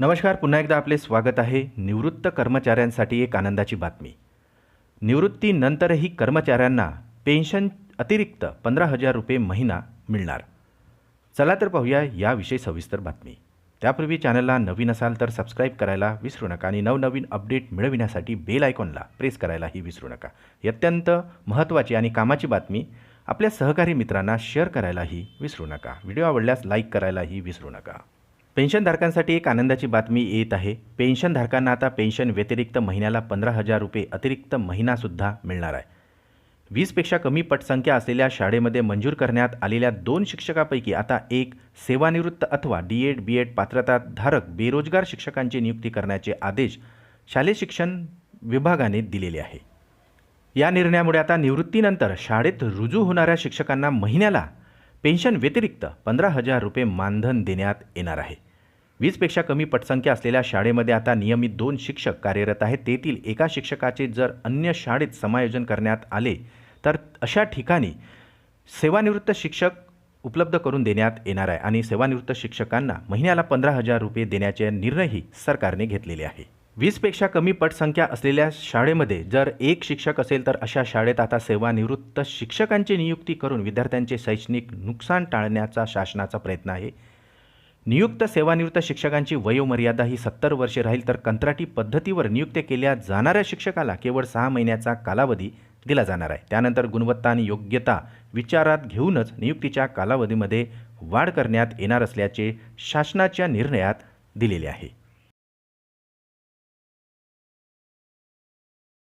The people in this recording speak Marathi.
नमस्कार पुन्हा एकदा आपले स्वागत आहे निवृत्त कर्मचाऱ्यांसाठी एक आनंदाची बातमी. निवृत्तीनंतरही कर्मचाऱ्यांना पेन्शन अतिरिक्त पंधरा हजार रुपये महिना मिळणार. चला तर पाहूया याविषयी सविस्तर बातमी. त्यापूर्वी चॅनलला नवीन असाल तर सबस्क्राईब करायला विसरू नका आणि नवनवीन अपडेट मिळविण्यासाठी बेल आयकॉनला प्रेस करायलाही विसरू नका. ही अत्यंत महत्त्वाची आणि कामाची बातमी. आपल्या सहकारी मित्रांना शेअर करायलाही विसरू नका. व्हिडिओ आवडल्यास लाईक करायलाही विसरू नका. पेन्शनधारकांसाठी एक आनंदाची बातमी येत आहे. पेन्शनधारकांना आता पेन्शन व्यतिरिक्त महिन्याला पंधरा हजार रुपये अतिरिक्त महिनासुद्धा मिळणार आहे. वीसपेक्षा कमी पटसंख्या असलेल्या शाळेमध्ये मंजूर करण्यात आलेल्या दोन शिक्षकापैकी आता एक सेवानिवृत्त अथवा डी एड बी एड पात्रताधारक बेरोजगार शिक्षकांची नियुक्ती करण्याचे आदेश शालेय शिक्षण विभागाने दिलेले आहे. या निर्णयामुळे आता निवृत्तीनंतर शाळेत रुजू होणाऱ्या शिक्षकांना महिन्याला पेन्शन व्यतिरिक्त पंधरा हजार रुपये मानधन देण्यात येणार आहे. वीसपेक्षा कमी पटसंख्या असलेल्या शाळेमध्ये आता नियमित दोन शिक्षक कार्यरत आहेत. तेथील एका शिक्षकाचे जर अन्य शाळेत समायोजन करण्यात आले तर अशा ठिकाणी सेवानिवृत्त शिक्षक उपलब्ध करून देण्यात येणार आहे आणि सेवानिवृत्त शिक्षकांना महिन्याला पंधरा हजार रुपये देण्याचे निर्णयही सरकारने घेतलेले आहे. वीसपेक्षा कमी पटसंख्या असलेल्या शाळेमध्ये जर एक शिक्षक असेल तर अशा शाळेत आता सेवानिवृत्त शिक्षकांची नियुक्ती करून विद्यार्थ्यांचे शैक्षणिक नुकसान टाळण्याचा शासनाचा प्रयत्न आहे. नियुक्त सेवानिवृत्त शिक्षकांची वयोमर्यादा ही सत्तर वर्षे राहील तर कंत्राटी पद्धतीवर नियुक्त केल्या जाणाऱ्या शिक्षकाला केवळ सहा महिन्याचा कालावधी दिला जाणार आहे. त्यानंतर गुणवत्ता आणि योग्यता विचारात घेऊनच नियुक्तीच्या कालावधीमध्ये वाढ करण्यात येणार असल्याचे शासनाच्या निर्णयात दिलेले आहे.